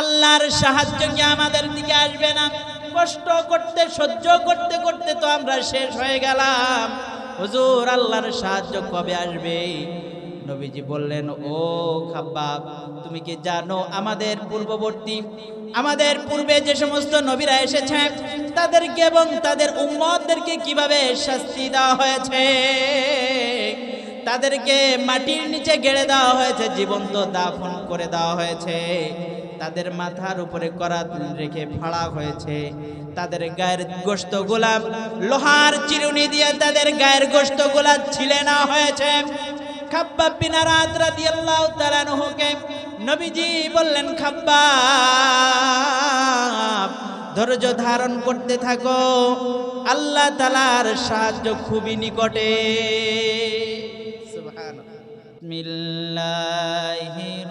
আল্লাহর সাহায্য কি আমাদের দিকে আসবে না? কষ্ট করতে, সহ্য করতে করতে তো আমরা শেষ হয়ে গেলাম। হুজুর, আল্লাহর সাহায্য কবে আসবে? নবীজি বললেন, ও খাব্বাব, তুমি কি জানো আমাদের পূর্ববর্তী, আমাদের পূর্বে যে সমস্ত নবীরা এসেছেন, তাদেরকে এবং তাদের উম্মতদেরকে কীভাবে শাস্তি দেওয়া হয়েছে? তাদেরকে মাটির নিচে গেড়ে দেওয়া হয়েছে, জীবন্ত দাফন করে দেওয়া হয়েছে। তাদের মাথার উপরে করাত রেখে ফাড়া হয়েছে। তাদের গায়ের গোস্ত গোলাপ, লোহার চিরুনি দিয়ে তাদের গায়ের গোস্ত গোলাপ ছিলে না হয়েছে। খাব্বাব বিন আরাদ রাদিয়াল্লাহু তাআলা আনহুকে নবীজি বললেন খাব্বাব ধৈর্য ধারণ করতে থাকো। আল্লাহ তাআলার সাহায্য খুবই নিকটে। বিসমিল্লাহির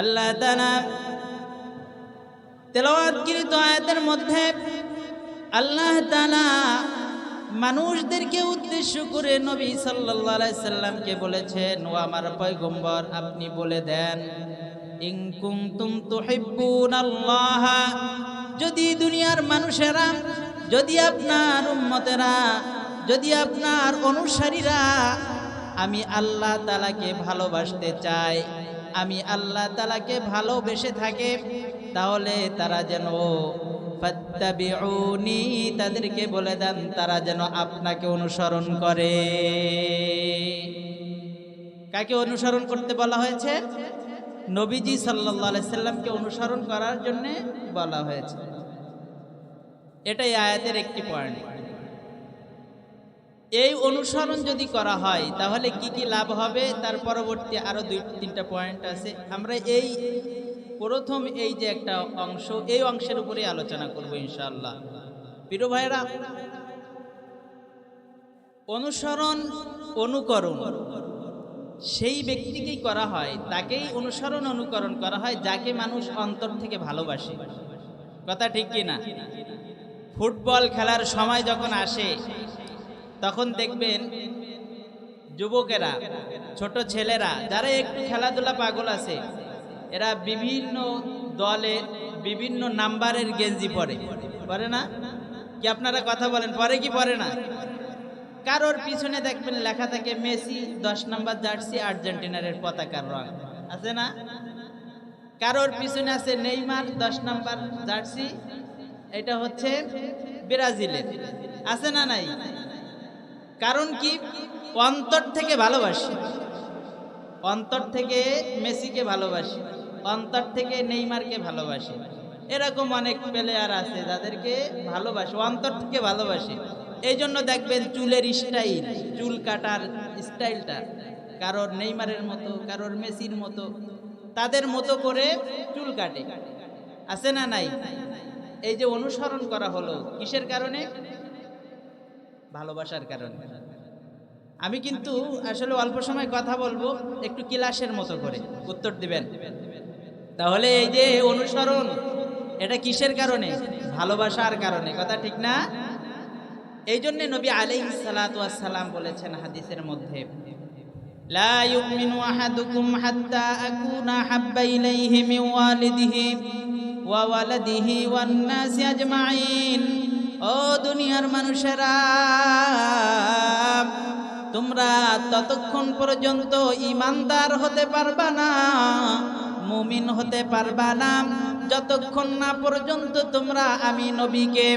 আল্লাহ তাআলা তেলাওয়াতকৃত আয়াতের মধ্যে আল্লাহ তাআলা মানুষদেরকে উদ্দেশ্য করে নবী আলাইহি সাল্লামকে বলেছেন, ও আমার পয়গম্বর, আপনি বলে দেন, ইন কুনতুম তুহিব্বুনাল্লাহ যদি দুনিয়ার মানুষেরা, যদি আপনার উম্মতেরা, যদি আপনার অনুসারীরা, আমি আল্লাহ তালাকে ভালোবাসতে চাই। আমি আল্লাহ তালাকে ভালোবেসে থাকে, তাহলে তারা যেন তাদেরকে বলে দেন, তারা যেন আপনাকে অনুসরণ করে। কাকে অনুসরণ করতে বলা হয়েছে? নবীজি আলাইহি সাল্লামকে অনুসরণ করার জন্য বলা হয়েছে। এটাই আয়াতের একটি পয়েন্ট। এই অনুসরণ যদি করা হয়, তাহলে কি কি লাভ হবে? তার পরবর্তী আরও দুই, তিনটা পয়েন্ট আছে। আমরা এই প্রথম এই যে একটা অংশ, এই অংশের উপরে আলোচনা করব ইনশাআল্লাহ। প্রিয় ভাইরা অনুসরণ, অনুকরণ, সেই ব্যক্তিকেই করা হয়, তাকেই অনুসরণ, অনুকরণ করা হয়, যাকে মানুষ অন্তর থেকে ভালোবাসে। কথা ঠিক কি না ফুটবল খেলার সময় যখন আসে তখন দেখবেন যুবকেরা, ছোট ছেলেরা, যারা একটু খেলাধুলা পাগল আছে, এরা বিভিন্ন দলের বিভিন্ন নাম্বারের গেঞ্জি পরে। পরে না? কি আপনারা কথা বলেন? পরে কি পরে না? কারোর পিছনে দেখবেন লেখা থাকে, মেসি দশ নাম্বার জার্সি, আর্জেন্টিনার পতাকার রং। আছে না? কারোর পিছনে আছে, নেইমার দশ নাম্বার জার্সি, এটা হচ্ছে ব্রাজিলের। আছে না নাই? কারণ কি? অন্তর থেকে ভালোবাসি। অন্তর থেকে মেসিকে ভালোবাসি। অন্তর থেকে নেইমারকে ভালোবাসি। এরকম অনেক প্লেয়ার আছে যাদেরকে ভালোবাসে, অন্তর থেকে ভালোবাসে। এই জন্য দেখবেন চুলের স্টাইল চুল কাটার স্টাইলটা কারোর নেইমারের মতো, কারোর মেসির মতো, তাদের মতো করে চুল কাটে। আছে না নাই? এই যে অনুসরণ করা হলো, কিসের কারণে? ভালোবাসার কারণে। আমি কিন্তু আসলে অল্প সময় কথা বলব, একটু কিলাসের মতো করে। উত্তর দিবেন? তাহলে এই যে অনুসরণ, এটা কিসের কারণে? ভালোবাসার কারণে। কথা ঠিক না? এই জন্য নবী ওয়াস সালাম বলেছেন হাদিসের মধ্যে আজমাইন। ও দুনিয়ার মানুষেরা তোমরা ততক্ষণ পর্যন্ত ইমানদার হতে পারবা না। মুমিন হতে পারবা না। যতক্ষণ না পর্যন্ত তোমরা আমি নবীকে,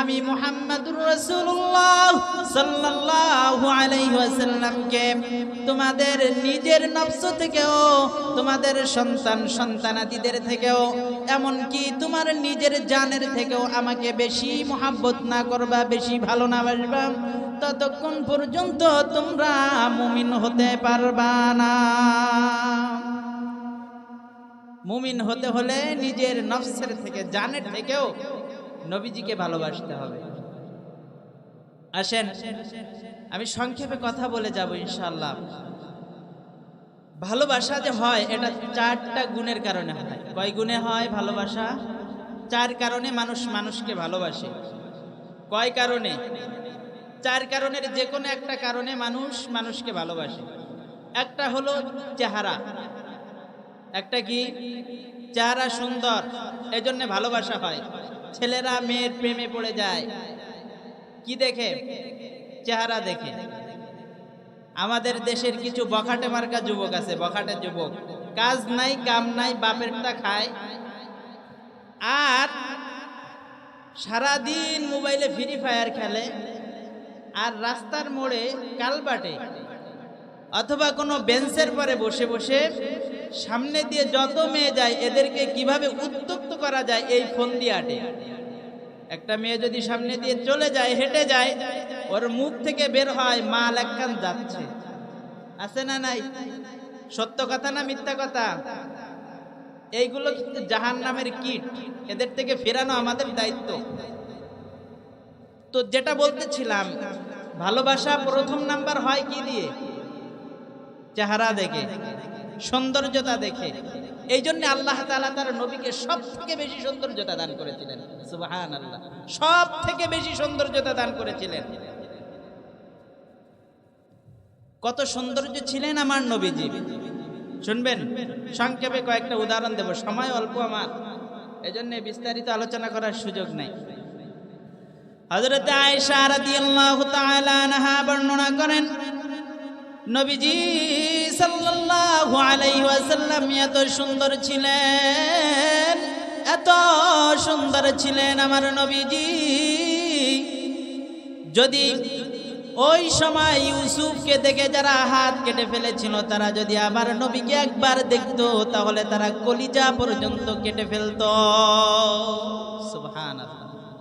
আমি মুহাম্মাদুর রাসূলুল্লাহ সাল্লাল্লাহু আলাইহি ওয়াসাল্লামকে, তোমাদের নিজের নফস থেকেও, তোমাদের সন্তান সন্তানাদিদের থেকেও, এমনকি তোমার নিজের জানের থেকেও আমাকে বেশি মোহাব্বত না করবা, বেশি ভালো না বাসবা, ততক্ষণ পর্যন্ত তোমরা মুমিন হতে পারবা না। মুমিন হতে হলে নিজের নফসের থেকে জানের থেকেও নবীজিকে ভালোবাসতে হবে। আসেন, আমি সংক্ষেপে কথা বলে যাব ইনশাল্লাহ ভালোবাসা যে হয়, এটা চারটা গুণের কারণে হয়। কয় গুণে হয় ভালোবাসা? চার কারণে মানুষ মানুষকে ভালোবাসে। কয় কারণে? চার কারণের যে কোনো একটা কারণে মানুষ মানুষকে ভালোবাসে। একটা হলো চেহারা। একটা কি? চেহারা সুন্দর, এজন্য ভালোবাসা হয়। ছেলেরা মেয়ের প্রেমে পড়ে যায়। কি দেখে? চেহারা দেখে। আমাদের দেশের কিছু বখাটে মার্কা যুবক আছে, বখাটে যুবক। কাজ নাই, কাম নাই, বাপেরটা খায়। আর সারাদিন মোবাইলে ফ্রি ফায়ার খেলে, আর রাস্তার মোড়ে কালবাটে অথবা কোনো বেঞ্চের পরে বসে বসে সামনে দিয়ে যত মেয়ে যায়, এদেরকে কীভাবে উত্তক্ত করা যায় এই ফোন দিয়ে আটে একটা মেয়ে যদি সামনে দিয়ে চলে যায়, হেঁটে যায়, ওর মুখ থেকে বের হয়, মাল একখান যাচ্ছে। আছে না নাই? সত্য কথা না মিথ্যা কথা? এইগুলো কিন্তু জাহান নামের কিট। এদের থেকে ফেরানো আমাদের দায়িত্ব। তো যেটা বলতেছিলাম, ভালোবাসা প্রথম নাম্বার হয় কি দিয়ে? চেহারা দেখে, সৌন্দর্যতা দেখে। এই জন্য আল্লাহ তাআলা তার নবীকে সব থেকে বেশি সৌন্দর্যতা দান করেছিলেন। সুবাহান আল্লাহ সব থেকে বেশি সৌন্দর্যতা দান করেছিলেন। কত সৌন্দর্য ছিলেন আমার নবীজি। শুনবেন? সংক্ষেপে কয়েকটা উদাহরণ দেব। সময় অল্প আমার। এজন্য বিস্তারিত আলোচনা করার সুযোগ নাই। হযরত আয়েশা রাদিয়াল্লাহু তাআলা আনহা বর্ণনা করেন নবীজি সাল্লাল্লাহু আলাইহি ওয়াসাল্লাম এত সুন্দর ছিলেন, এত সুন্দর ছিলেন আমার নবীজি। যদি ওই সময় ইউসুফকে দেখে যারা হাত কেটে ফেলেছিল, তারা যদি আমার নবীকে একবার দেখত, তাহলে তারা কলিজা পর্যন্ত কেটে ফেলতো।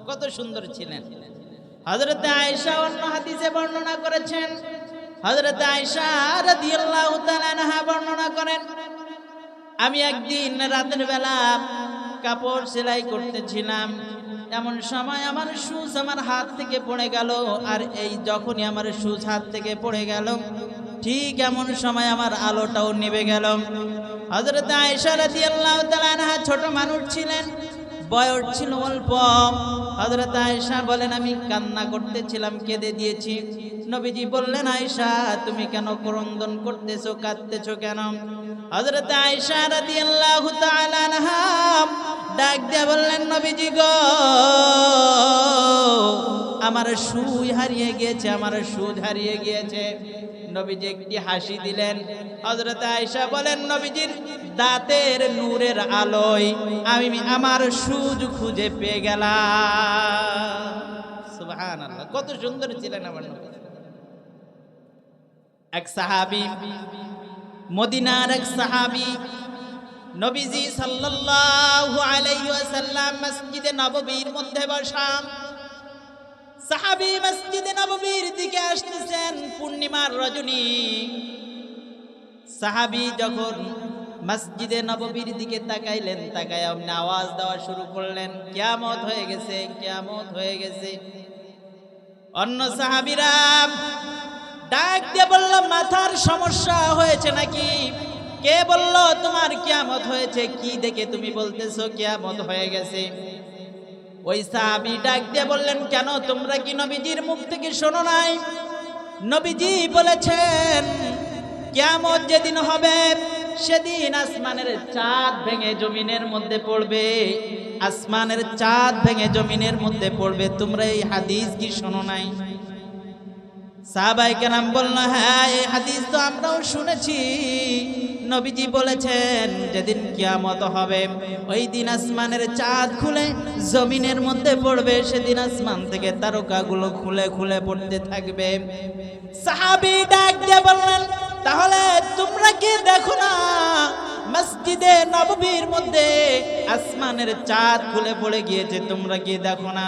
কত সুন্দর ছিলেন। হযরতে আয়েশা অন্য হাদিসে বর্ণনা করেছেন তাআলা আনহা বর্ণনা করেন, আমি একদিন রাতের বেলা কাপড় সেলাই করতেছিলাম। এমন সময় আমার সুজ আমার হাত থেকে পড়ে গেল, আর এই যখনই আমার সুজ হাত থেকে পড়ে গেল, ঠিক এমন সময় আমার আলোটাও নিভে গেল। হযরত আয়েশা রাদিয়াল্লাহু তাআলা ছোট মানুষ ছিলেন বয়স ছিল অল্প। হযরত আয়েশা বলেন, আমি কান্না করতেছিলাম, কেঁদে দিয়েছি। নবীজি বললেন, আয়েশা, তুমি কেন ক্রন্দন করতেছো, কাঁদতেছো কেন? হযরত আয়েশা রাদিয়াল্লাহু তাআলা আনহা ডাক দিয়ে বললেন, নবীজি গো, আমার সুই হারিয়ে গিয়েছে, আমার সুদ হারিয়ে গিয়েছে। নবীজি একটি হাসি দিলেন। হযরত আয়েশা বলেন, নবীজির দাঁতের নূরের আলোয় আমি আমার সুজ খুঁজে পেয়ে গেলাম। কত সুন্দর ছিলেন আমার এক সাহাবী, মদিনার এক সাহাবি, নবীজি সাল্লাল্লাহু আলাইহি ওয়াসাল্লাম মসজিদে নববীর মধ্যে বসা। সাহাবী মসজিদে নববীর দিকে আসতেছেন পূর্ণিমার রজনী। সাহাবী যখন মসজিদে নববীর দিকে তাকাইলেন, তাকায় আপনি আওয়াজ দেওয়া শুরু করলেন, কিয়ামত হয়ে গেছে, কিয়ামত হয়ে গেছে। অন্য সাহাবীরা ডাক দিয়ে বলল, মাথার সমস্যা হয়েছে নাকি? কে বলল, তোমার কিয়ামত হয়েছে, কি দেখে তুমি বলতেছো, কিয়ামত হয়ে গেছে। ওই সাহাবি ডাক দিয়ে বললেন, কেন? তোমরা কি নবীজির মুখ থেকে শোনো নাই? নবীজি বলেছেন কেমন যেদিন হবে, সেদিন আসমানের চাঁদ ভেঙে জমিনের মধ্যে পড়বে। আসমানের চাঁদ ভেঙে জমিনের মধ্যে পড়বে। তোমরা এই হাদিস কি শোনো নাই? সাহাবাই কেরাম বলল হ্যাঁ এই হাদিস তো আমরাও শুনেছি। নবীজি বলেছেন, যেদিন কিয়ামত হবে, ওই দিন আসমানের চাঁদ খুলে জমিনের মধ্যে পড়বে। সেদিন আসমান থেকে তারকাগুলো খুলে খুলে পড়তে থাকবে। সাহাবি ডাক দিয়ে বললেন, তাহলে তোমরা কি দেখো না? মসজিদে নববীর মধ্যে আসমানের চাঁদ খুলে পড়ে গিয়েছে। তোমরা গিয়ে দেখো না।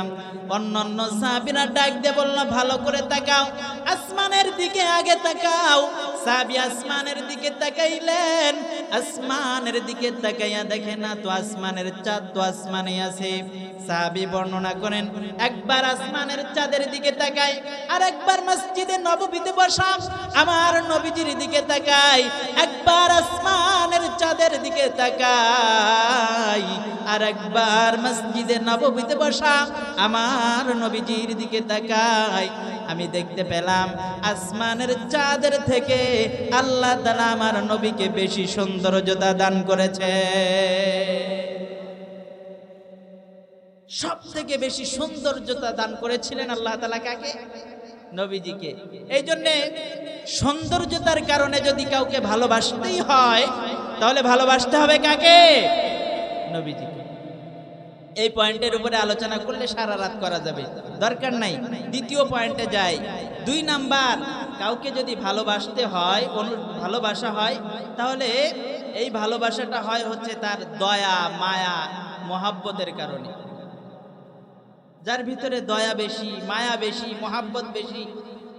অন্যান্য সাহাবিরা ডাক দিয়ে বলল, ভালো করে তাকাও। আসমানের দিকে আগে তাকাও। সাহাবি আসমানের দিকে তাকাইলেন। আসমানের দিকে তাকাইয়া দেখে না তো আসমানের চাঁদ তো আসমানে আছে। সাহাবি বর্ণনা করেন, একবার আসমানের চাঁদের দিকে তাকাই, আর একবার মসজিদে নববীতে বসাম আমার নবীজির দিকে তাকাই, একবার আসমানের চাঁদের দিকে তাকাই, আর একবার মসজিদে নববীতে বসাম আমার নবীজির দিকে তাকাই। আমি দেখতে পেলাম, আসমানের চাঁদের থেকে আল্লাহ তালা আমার নবীকে বেশি সৌন্দর্যতা দান করেছে। সব থেকে বেশি সৌন্দর্যতা দান করেছিলেন আল্লাহ তালা কাকে? নবীজিকে। এই জন্যে সৌন্দর্যতার কারণে যদি কাউকে ভালোবাসতেই হয়, তাহলে ভালোবাসতে হবে কাকে? নবীজিকে। এই পয়েন্টের উপরে আলোচনা করলে সারা রাত করা যাবে। দরকার নাই। দ্বিতীয় পয়েন্টে যাই। দুই নাম্বার, কাউকে যদি ভালোবাসতে হয় ভালোবাসা হয়, তাহলে এই ভালোবাসাটা হয় হচ্ছে তার দয়া, মায়া, মহাব্বতের কারণে। যার ভিতরে দয়া বেশি, মায়া বেশি, মহাব্বত বেশি,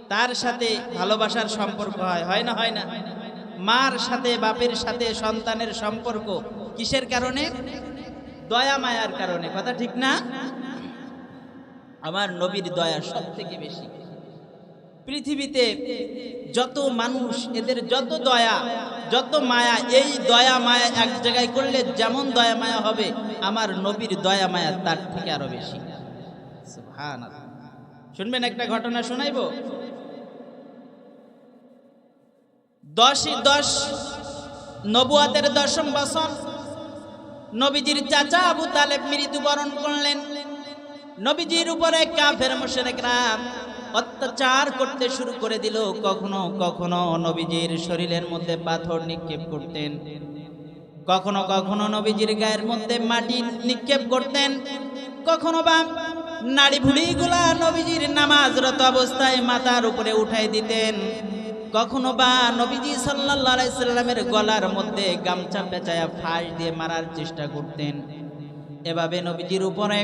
তার সাথে ভালোবাসার সম্পর্ক হয় হয় না হয় না? মার সাথে, বাপের সাথে, সন্তানের সম্পর্ক কিসের কারণে? দয়া, মায়ার কারণে। কথা ঠিক না? আমার নবীর দয়া সব থেকে বেশি। পৃথিবীতে যত মানুষ, এদের যত দয়া, যত মায়া, এই দয়া মায়া এক জায়গায় করলে যেমন দয়া মায়া হবে, আমার নবীর দয়া মায়া তার থেকে আরও বেশি। শুনবেন একটা ঘটনা শোনাইব? দশই দশ নবুয়াতের দশম বছর, নবীজির চাচা আবু তালেব মৃত্যুবরণ করলেন। নবীজির উপরে কাফের, মুশরিকরা অত্যাচার করতে শুরু করে দিল। কখনো কখনো নবীজির শরীরের মধ্যে পাথর নিক্ষেপ করতেন। কখনো কখনো নবীজির গায়ের মধ্যে মাটি নিক্ষেপ করতেন। কখনো বা নাড়ি ভুড়িগুলা নবীজির নামাজরত অবস্থায় মাথার উপরে উঠাই দিতেন। কখনো বা নবীজি সাল্লাল্লাহু আলাইহি সাল্লামের গলার মধ্যে গামছা পেঁচায়া ফাঁস দিয়ে মারার চেষ্টা করতেন। এভাবে নবীজির উপরে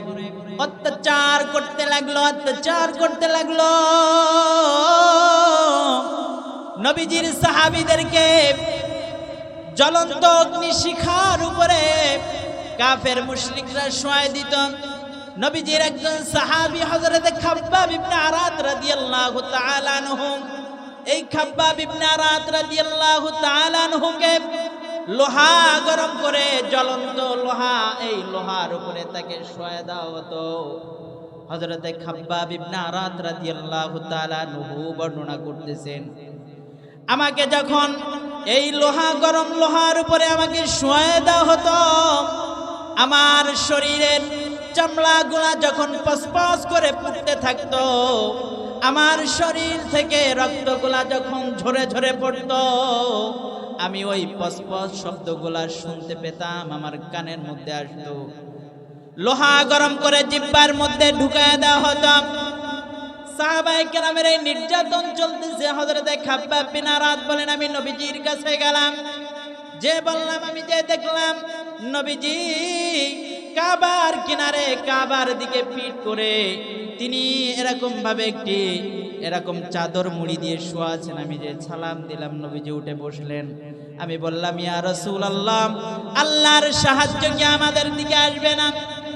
অত্যাচার করতে লাগল, অত্যাচার করতে লাগল। নবীজির সাহাবীদেরকে জ্বলন্ত অগ্নি শিখার উপরে কাফের মুশরিকরা শোয়াই দিত। নবীজির একজন সাহাবী হযরতে খাব্বাব ইবনে আরাত রাদিয়াল্লাহু তাআলা আনহু। এই খাব্বাব ইবনে আরাত রাদিয়াল্লাহু তাআলা আনহুকে লোহা গরম করে জ্বলন্ত লোহা, এই লোহার উপরে তাকে শোয়া দেওয়া হতো। হযরতে খাব্বাব ইবনে রাত রাদিয়াল্লাহু তাআলা আনহু বর্ণনা করতেছেন, আমাকে যখন এই লোহা গরম লোহার উপরে আমাকে শোয়ে দেওয়া হতো, আমার শরীরের চামড়াগুলা যখন পসপস করে পুড়তে থাকতো, আমার শরীর থেকে রক্তগুলা যখন ঝরে ঝরে পড়তো আমি ওই পসপস শব্দগুলা শুনতে পেতাম, আমার কানের মধ্যে আসতো। লোহা গরম করে জিব্বার মধ্যে ঢুকায় দেওয়া হতো। সাহাবাই নির্যাতন বলেন, আমি নবীজির কাছে গেলাম। যে বললাম, আমি যে দেখলাম কাবার কিনারে কাবার করে, তিনি এরকম ভাবে একটি এরকম চাদর মুড়ি দিয়ে শোয়া আছেন আমি যে সালাম দিলাম, নবীজি উঠে বসলেন। আমি বললাম, ইয়া রসুল আল্লাহ আল্লাহর সাহায্য কি আমাদের দিকে আসবে না?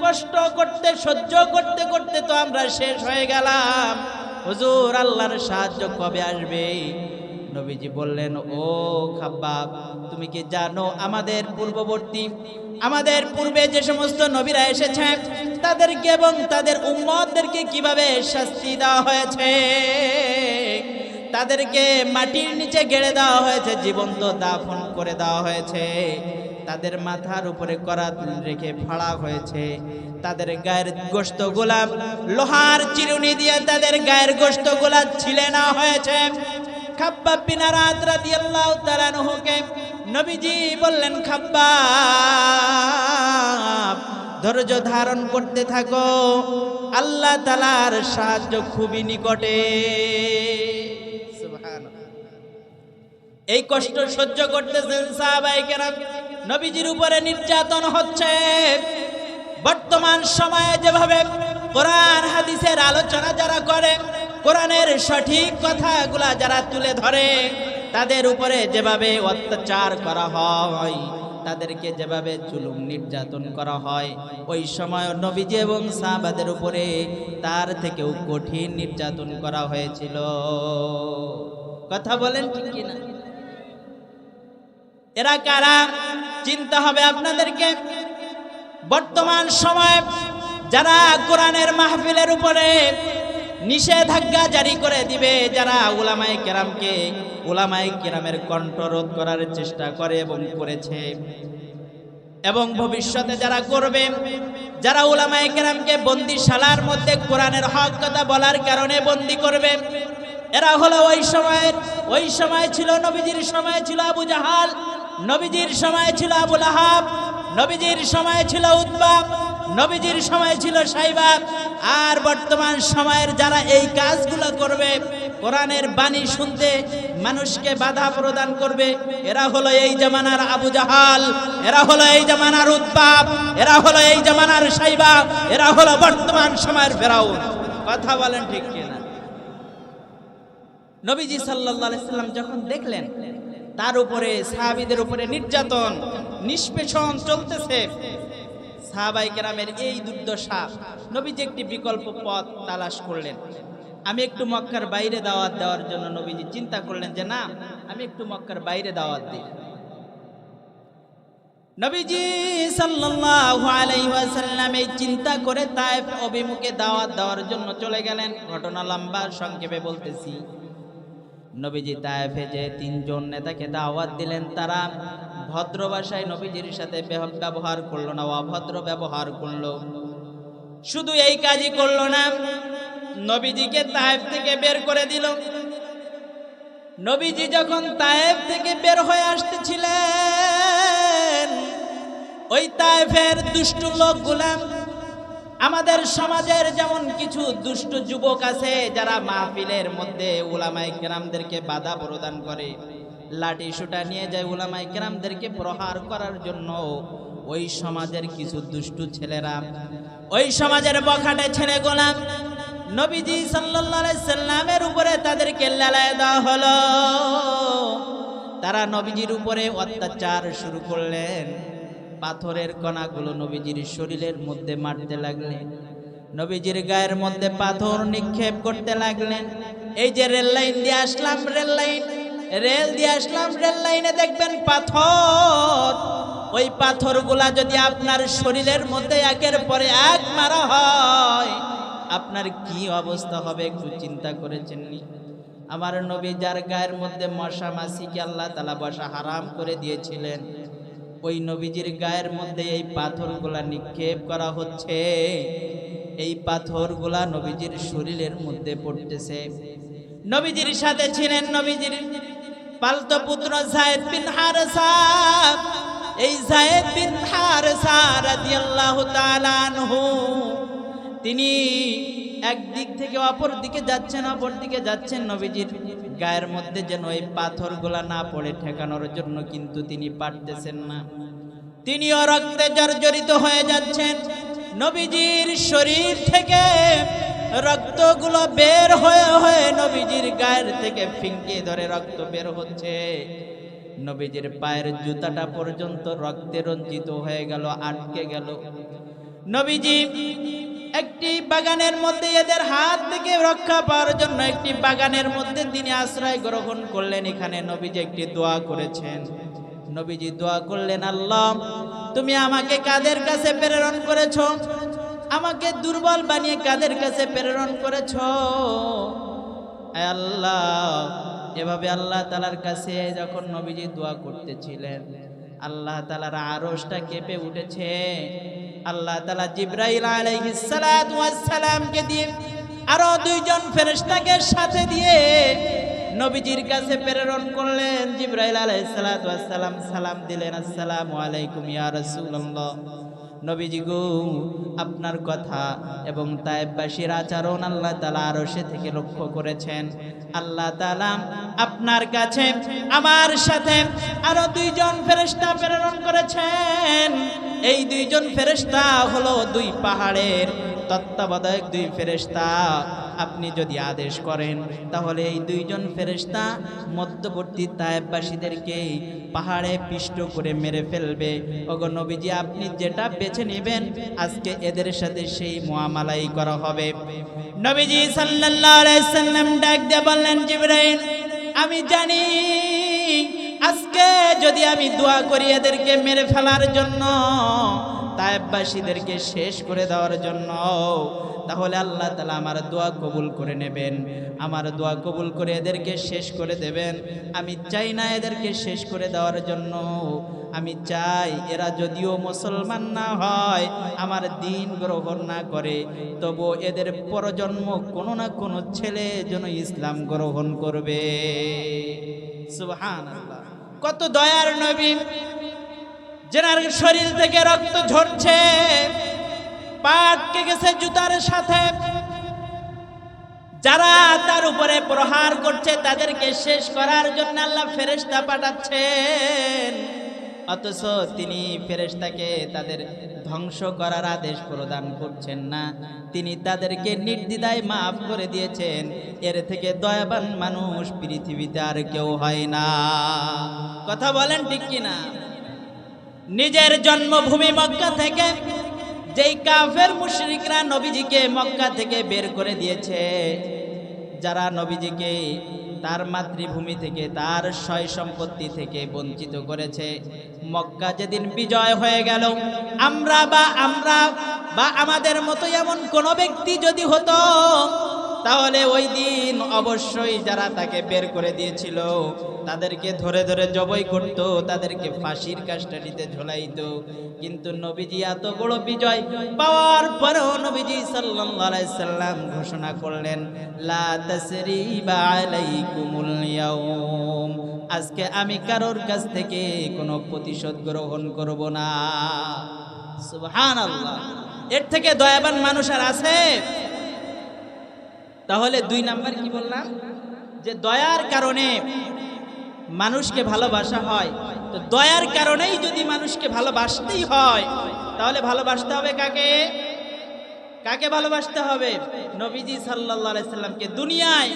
কষ্ট করতে, সহ্য করতে করতে তো আমরা শেষ হয়ে গেলাম। হুজুর, আল্লাহর সাহায্য কবে আসবে? নবীজি বললেন, ও খাব্বাব, তুমি কি জানো আমাদের পূর্ববর্তী, আমাদের পূর্বে যে সমস্ত নবীরা এসেছেন, তাদেরকে এবং তাদের উম্মতদেরকে কীভাবে শাস্তি দেওয়া হয়েছে? তাদেরকে মাটির নিচে গেড়ে দেওয়া হয়েছে, জীবন্ত দাফন করে দেওয়া হয়েছে। তাদের মাথার উপরে করাত রেখে ফাড়া হয়েছে। তাদের গায়ের গোস্ত গোলাপ লোহার চিরুনি দিয়ে তাদের গায়ের গোস্ত গোলাপ ছিলে না হয়েছে। খাব্বাব বিন আরাদ রাদিয়াল্লাহু তাআলা আনহুকে নবীজি বললেন, খাব্বাব, ধৈর্য ধারণ করতে থাকো। আল্লাহ তালার সাহায্য খুবই নিকটে। এই কষ্ট সহ্য করতেছেন সাহাবাই কেরাম। নবীজির উপরে নির্যাতন হচ্ছে। বর্তমান সময়ে যেভাবে কোরআন, হাদিসের আলোচনা যারা করে কোরআনের সঠিক কথাগুলা যারা তুলে ধরে, তাদের উপরে যেভাবে অত্যাচার করা হয়, তাদেরকে যেভাবে জুলুম নির্যাতন করা হয়, ওই সময় নবীজি এবং সাহাবাদের উপরে তার থেকেও কঠিন নির্যাতন করা হয়েছিল। কথা বলেন ঠিক কিনা? এরা কারা? চিন্তা হবে আপনাদেরকে। বর্তমান সময় যারা কোরআনের মাহফিলের উপরে নিষেধাজ্ঞা জারি করে দিবে যারা উলামায়ে কেরামকে, উলামায়ে কেরামের কণ্ঠ রোধ করার চেষ্টা করে এবং করেছে। এবং ভবিষ্যতে যারা করবে, যারা উলামায়ে কেরামকে বন্দিশালার মধ্যে কোরআনের হক কথা বলার কারণে বন্দি করবে, এরা হলো ওই সময়ের ওই সময় ছিল নবীজির সময় ছিল আবু জাহাল, নবীজির সময় ছিল আবুল আহাব নবীজির সময় ছিল উদ্বা নবীজির সময় ছিল সাইবা আর বর্তমান সময়ের যারা এই কাজগুলো করবে, কোরআনের বাণী শুনতে মানুষকে বাধা প্রদান করবে। এরা হলো এই জামানার আবু জাহাল, এরা হলো এই জামানার উদ্বাব এরা হলো এই জামানার সাইবা এরা হলো বর্তমান সময়ের ফেরাউন। কথা বলেন ঠিক কিনা? নবীজি সাল্লাম যখন দেখলেন, তার উপরে সাহাবিদের উপরে নির্যাতন, নিষ্পেষণ চলতেছে সাহাবাই কেরামের এই দুর্দশা নবীজি একটি বিকল্প পথ তালাশ করলেন। আমি একটু মক্কার বাইরে দাওয়াত দেওয়ার জন্য নবীজি চিন্তা করলেন যে, না, আমি একটু মক্কার বাইরে দাওয়াত দিই। নবীজি সাল্লাল্লাহু আলাইহি ওয়াসাল্লাম এই চিন্তা করে তায়েফ অভিমুখে দাওয়াত দেওয়ার জন্য চলে গেলেন। ঘটনা লম্বা, সংক্ষেপে বলতেছি। নবীজি তায়েফে যে তিনজন নেতাকে দাওয়াত দিলেন, তারা ভদ্র ভাষায় নবীজির সাথে বেহ- ব্যবহার করল না, অভদ্র ব্যবহার করল। শুধু এই কাজই করল না, নবীজিকে তায়েফ থেকে বের করে দিল। নবীজি যখন তায়েফ থেকে বের হয়ে আসতেছিলেন, ওই তায়েফের দুষ্ট লোকগুলাম আমাদের সমাজের যেমন কিছু দুষ্ট যুবক আছে, যারা মাহফিলের মধ্যে উলামাই কেরামদেরকে বাধা প্রদান করে লাঠি সুটা নিয়ে যায় উলামাই কেরামদেরকে প্রহার করার জন্য। ওই সমাজের কিছু দুষ্টু ছেলেরা, ওই সমাজের বখাটে ছেলে গোলাম নবীজি সাল্লামের উপরে তাদেরকে লেলায় দেওয়া হলো। তারা নবীজির উপরে অত্যাচার শুরু করলেন। পাথরের কণাগুলো নবীজির শরীরের মধ্যে মারতে লাগলেন। নবীজির গায়ের মধ্যে পাথর নিক্ষেপ করতে লাগলেন। এই যে রেল লাইন দিয়ে আসলাম, রেল লাইন। রেল দিয়ে আসলাম, রেল লাইনে দেখবেন পাথর। ওই পাথরগুলা যদি আপনার শরীরের মধ্যে একের পরে এক মারা হয়, আপনার কি অবস্থা হবে একটু চিন্তা করেছেননি আমার নবী যার গায়ের মধ্যে মশা মাসিকে আল্লাহ তালা বসা হারাম করে দিয়েছিলেন, ওই নবীজির গায়ের মধ্যে এই পাথরগুলা নিক্ষেপ করা হচ্ছে। এই পাথরগুলা নবীজির শরীরের মধ্যে পড়তেছে। নবীজির সাথে ছিলেন নবীজির পালতো পুত্র জায়েদ বিন হারসা। এই জায়েদ বিন হারসা রাদিয়াল্লাহু তাআলা আনহু, তিনি একদিক থেকে অপর দিকে যাচ্ছেন, অপর দিকে যাচ্ছেন নবীজির গায়ের মধ্যে যেন ওই পাথরগুলা না পড়ে ঠেকানোর জন্য কিন্তু তিনি পারতেছেন না। তিনিও রক্তে জর্জরিত হয়ে যাচ্ছেন। নবীজির শরীর থেকে রক্তগুলো বের হয়ে হয়ে নবীজির গায়ের থেকে ফিঙ্কে ধরে রক্ত বের হচ্ছে। নবীজির পায়ের জুতাটা পর্যন্ত রক্তে রঞ্জিত হয়ে গেল, আটকে গেল। নবীজি একটি বাগানের মধ্যে এদের হাত থেকে রক্ষা পাওয়ার জন্য একটি বাগানের মধ্যে তিনি আশ্রয় গ্রহণ করলেন। এখানে নবীজি একটি দোয়া করেছেন। নবীজি দোয়া করলেন, আল্লাহ, তুমি আমাকে কাদের কাছে প্রেরণ করেছ? আমাকে দুর্বল বানিয়ে কাদের কাছে প্রেরণ করেছ? আল্লাহ, এভাবে আল্লাহ তালার কাছে যখন নবীজি দোয়া করতেছিলেন, আল্লাহ তালার আরসটা কেঁপে উঠেছে। আল্লাহ তালা জিব্রাইল আলাইহিসসালামকে দিয়ে আরও দুইজন ফেরেশতাকে সাথে দিয়ে নবীজির কাছে প্রেরণ করলেন। জিব্রাইল আলাইহিসসালাম সালাম দিলেন, আসসালামু আলাইকুম ইয়া নবীজি গো, আপনার কথা এবং তায়েববাসীর আচরণ আল্লাহ তালা আরও সে থেকে লক্ষ্য করেছেন। আল্লাহ তালা আপনার কাছে, আমার সাথে আরও দুইজন ফেরেশতা প্রেরণ করেছেন। এই দুইজন ফেরেশতা হলো দুই পাহাড়ের তত্ত্বাবধায়ক দুই ফেরেশতা। আপনি যদি আদেশ করেন, তাহলে এই দুইজন ফেরেশতা মধ্যবর্তী তায়েববাসীদেরকে পাহাড়ে পিষ্ট করে মেরে ফেলবে। ওগো নবীজি, আপনি যেটা বেছে নেবেন, আজকে এদের সাথে সেই মুআমালাই করা হবে। নবীজি সাল্লাম ডাক দিয়ে বললেন, জিবরাইল, আমি জানি আজকে যদি আমি দোয়া করি এদেরকে মেরে ফেলার জন্য তায়েববাসীদেরকে শেষ করে দেওয়ার জন্য, তাহলে আল্লাহ তালা আমার দোয়া কবুল করে নেবেন। আমার দোয়া কবুল করে এদেরকে শেষ করে দেবেন। আমি চাই না এদেরকে শেষ করে দেওয়ার জন্য। আমি চাই এরা যদিও মুসলমান না হয়, আমার দিন গ্রহণ না করে, তবু এদের পরজন্ম কোনো না কোনো ছেলে যেন ইসলাম গ্রহণ করবে। সুবহানাল্লাহ। কত দয়ার নবী! যেনার শরীর থেকে রক্ত ঝরছে। পাটকে গেছে জুতার সাথে। যারা তার উপরে প্রহার করছে, তাদেরকে শেষ করার জন্য আল্লাহ ফেরেশতা পাঠাচ্ছেন। অথচ তিনি ফেরেশতাকে তাদের ধ্বংস করার আদেশ প্রদান করছেন না। তিনি তাদেরকে নির্দ্বিধায় মাফ করে দিয়েছেন। এর থেকে দয়াবান মানুষ পৃথিবীতে আর কেউ হয় না। কথা বলেন ঠিক কিনা? নিজের জন্মভূমি মক্কা থেকে যেই কাফের মুশরিকরা নবীজিকে মক্কা থেকে বের করে দিয়েছে, যারা নবীজিকে তার মাতৃভূমি থেকে, তার সয় সম্পত্তি থেকে বঞ্চিত করেছে। মক্কা যেদিন বিজয় হয়ে গেল, আমরা বা আমরা বা আমাদের মতো এমন কোনো ব্যক্তি যদি হতো তাহলে ওই দিন অবশ্যই যারা তাকে বের করে দিয়েছিল, তাদেরকে ধরে ধরে জবই করত, তাদেরকে ফাঁসির কাস্টাডিতে ঝোলাইতো। কিন্তু নবীজি এত বড় বিজয় পাওয়ার পরেও নবীজি সাল্লাম ঘোষণা করলেন আজকে আমি কারোর কাছ থেকে কোনো প্রতিশোধ গ্রহণ করব না। এর থেকে দয়াবান মানুষ আর আছে? তাহলে দুই নাম্বার কি বললাম? যে দয়ার কারণে মানুষকে ভালোবাসা হয়। তো দয়ার কারণেই যদি মানুষকে ভালোবাসতেই হয়, তাহলে ভালোবাসতে হবে কাকে? কাকে ভালোবাসতে হবে? নবীজি সাল্লামকে। দুনিয়ায়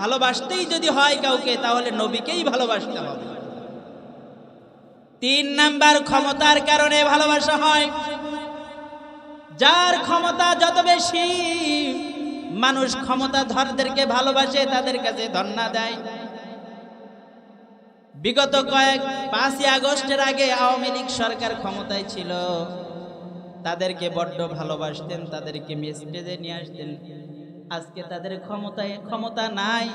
ভালোবাসতেই যদি হয় কাউকে, তাহলে নবীকেই ভালোবাসতে হবে। তিন নাম্বার, ক্ষমতার কারণে ভালোবাসা হয়। যার ক্ষমতা যত বেশি মানুষ ক্ষমতা ধরদেরকে ভালোবাসে, তাদের কাছে ধন্যা দেয়। বিগত কয়েক পাঁচই আগস্টের আগে আওয়ামী লীগ সরকার ক্ষমতায় ছিল। তাদেরকে বড্ড ভালোবাসতেন, তাদেরকে স্টেজে নিয়ে আসতেন। আজকে তাদের ক্ষমতায় ক্ষমতা নাই,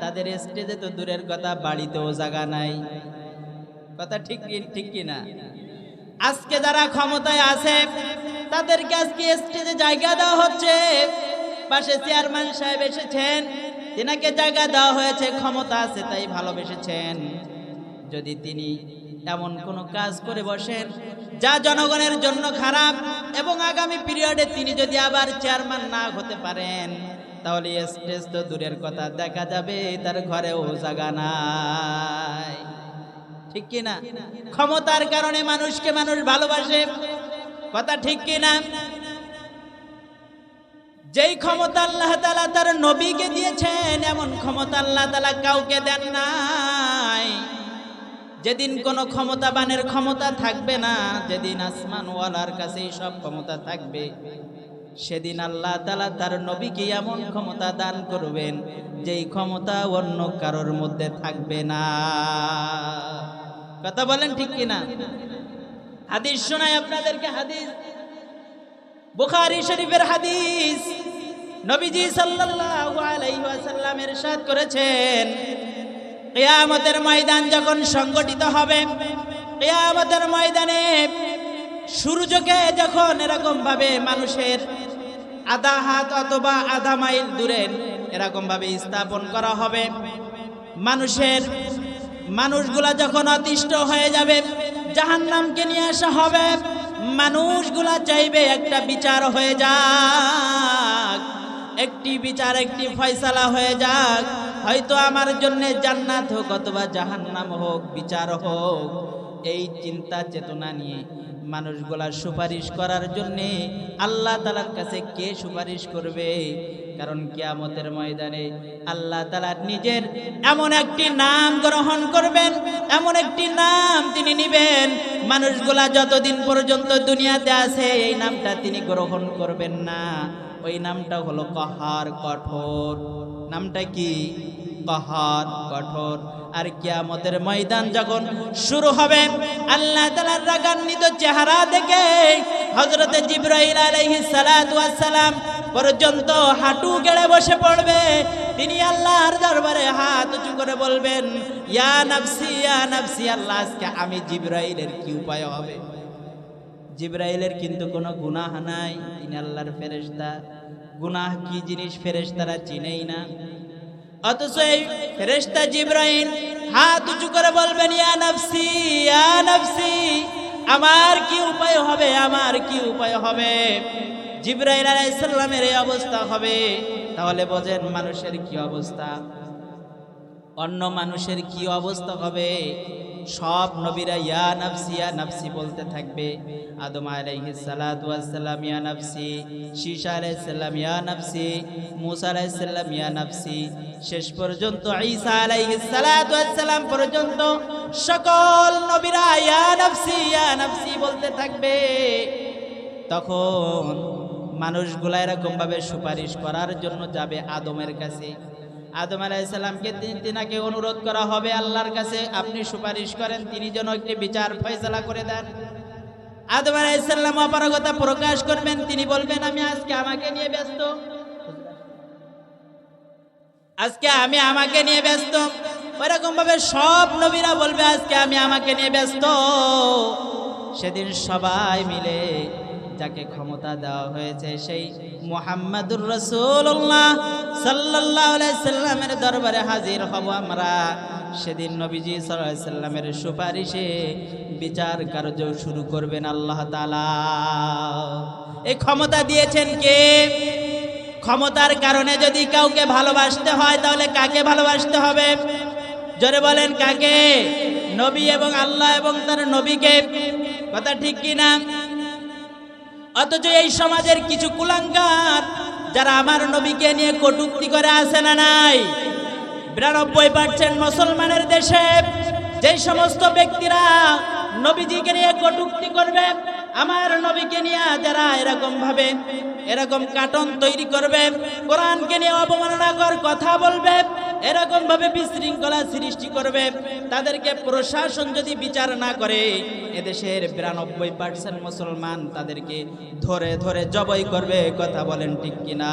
তাদের স্টেজে তো দূরের কথা, বাড়িতেও জায়গা নাই। কথা ঠিক ঠিক কি না? আজকে যারা ক্ষমতায় আছে, তাদেরকে আজকে স্টেজে জায়গা দেওয়া হচ্ছে। পাশে চেয়ারম্যান সাহেব এসেছেন। তিনাকে জায়গা দেওয়া হয়েছে, ক্ষমতা আছে, তাই ভালোবেসেছেন। যদি তিনি এমন কোনো কাজ করে বসেন, যা জনগণের জন্য খারাপ, এবং আগামী পিরিয়ডে তিনি যদি আবার চেয়ারম্যান না হতে পারেন, তাহলে স্টেজ তো দূরের কথা, দেখা যাবে তার ঘরেও জায়গা নাই। ঠিক কি না ক্ষমতার কারণে মানুষকে মানুষ ভালোবাসে। কথা ঠিক কি না যেই ক্ষমতা আল্লাহ তালা তার নবীকে দিয়েছেন, এমন ক্ষমতা আল্লাহ তালা কাউকে দেন নাই। যেদিন কোনো ক্ষমতাবানের ক্ষমতা থাকবে না, যেদিন আসমানওয়ালার কাছেই সব ক্ষমতা থাকবে, সেদিন আল্লাহ তালা তার নবীকে এমন ক্ষমতা দান করবেন, যেই ক্ষমতা অন্য কারোর মধ্যে থাকবে না। কথা বলেন ঠিক কিনা? হাদিস শোনায় আপনাদেরকে হাদিস বুখারী শরীফের হাদিস নবীজি সাল্লাল্লাহু আলাইহি ওয়াসাল্লাম ইরশাদ করেছেন, কেয়ামতের ময়দান যখন সংগঠিত হবে, কেয়ামতের ময়দানে সূর্যকে যখন এরকম ভাবে মানুষের আধা হাত অথবা আধা মাইল দূরে এরকম ভাবে স্থাপন করা হবে, মানুষের মানুষগুলা যখন অতিষ্ঠ হয়ে যাবে, জাহান্নামকে নিয়ে আসা হবে মানুষগুলা চাইবে একটা বিচার হয়ে যাক। একটি বিচার, একটি ফয়সালা হয়ে যাক। হয়তো আমার জন্য জান্নাত হোক অথবা জাহান্নাম হোক, বিচার হোক। এই চিন্তা, চেতনা নিয়ে মানুষগুলা সুপারিশ করার জন্যে আল্লাহ তালার কাছে কে সুপারিশ করবে? কারণ কিয়ামতের ময়দানে আল্লাহ তালা নিজের এমন একটি নাম গ্রহণ করবেন, এমন একটি নাম তিনি নিবেন। মানুষগুলা যতদিন পর্যন্ত দুনিয়াতে আছে, এই নামটা তিনি গ্রহণ করবেন না। ওই নামটা হলো কহার কঠোর। নামটা কি? কহার কঠোর। আর কিয়ামতের ময়দান যখন শুরু হবে, আল্লাহ তাআলার রাগান্বিত চেহারা দেখে আলাইহিস সালাতু ওয়াস সালাম পর্যন্ত হাঁটু গেড়ে বসে পড়বে। তিনি আল্লাহর দরবারে হাত উঁচু করে বলবেন, ইয়া নাফসি ইয়া নাফসি, আল্লাহ, আজকে আমি জিবরাইলের কি উপায় হবে? জিব্রাইলের কিন্তু কোনো গুনাহ নাই। তিনি আল্লাহর ফেরেশতা। গুনাহ কি জিনিস ফেরেশতারা চিনেই না। অথচ এই ফেরেস্তা জিব্রাহিম হাত উঁচু করে বলবেন, ইয়া নাফসি ইয়া নাফসি, আমার কি উপায় হবে, আমার কি উপায় হবে? জিব্রাইল আলাইহিস সালামের এই অবস্থা হবে। তাহলে বোঝেন মানুষের কি অবস্থা? অন্য মানুষের কি অবস্থা হবে? সব নবীরা, ইয়া নাফসি ইয়া নাফসি বলতে থাকবে। আদম আলাইহিস সালাতু ওয়াস সালাম, ইয়া নাফসি শীশা আলাইহিস সালাম, ইয়া নাফসি মুসা আলাইহিস সালাম, ইয়া নাফসি শেষ পর্যন্ত ঈসা আলাইহিস সালাতু ওয়াস সালাম পর্যন্ত সকল নবীরা, ইয়া নাফসি ইয়া নাফসি বলতে থাকবে। তখন মানুষগুলা এরকম ভাবে সুপারিশ করার জন্য যাবে আদমের কাছে। আদম আলাইসাল্লামকে তিনাকে অনুরোধ করা হবে আল্লাহর কাছে, আপনি সুপারিশ করেন, তিনি যেন একটি বিচার ফয়সলা করে দেন। আদম আলাইসাল্লাম অপারগতা প্রকাশ করবেন, তিনি বলবেন, আমি আজকে আমাকে নিয়ে ব্যস্ত। আজকে আমি আমাকে নিয়ে ব্যস্ত। ওইরকম ভাবে সব নবীরা বলবে, আজকে আমি আমাকে নিয়ে ব্যস্ত। সেদিন সবাই মিলে যাকে ক্ষমতা দেওয়া হয়েছে, সেই মোহাম্মদুর রসুল্লাহ সাল্লাহ সাল্লামের দরবারে হাজির হব আমরা। সেদিন নবীজি সাল্লামের সুপারিশে বিচার কার্য শুরু করবেন আল্লাহ তালা এই ক্ষমতা দিয়েছেন কে? ক্ষমতার কারণে যদি কাউকে ভালোবাসতে হয়, তাহলে কাকে ভালোবাসতে হবে? জোরে বলেন, কাকে? নবী এবং আল্লাহ এবং তার নবীকে। কথা ঠিক কি না অথচ এই সমাজের কিছু কুলাঙ্কার যারা আমার নবীকে নিয়ে কটুক্তি করে আসে না নাই? বিরানব্বই পার্সেন্ট মুসলমানের দেশে যে সমস্ত ব্যক্তিরা নবীজিকে নিয়ে কটুক্তি করবে আমার নবীকে নিয়ে যারা এরকম ভাবে, এরকম কাটন তৈরি করবে, কোরআনকে নিয়ে অবমাননাকর কথা বলবে, এরকম ভাবে বিশৃঙ্খলা সৃষ্টি করবে, তাদেরকে প্রশাসন যদি বিচার না করে, এদেশের বিরানব্বই পার্সেন্ট মুসলমান তাদেরকে ধরে ধরে জবই করবে, কথা বলেন ঠিক কিনা?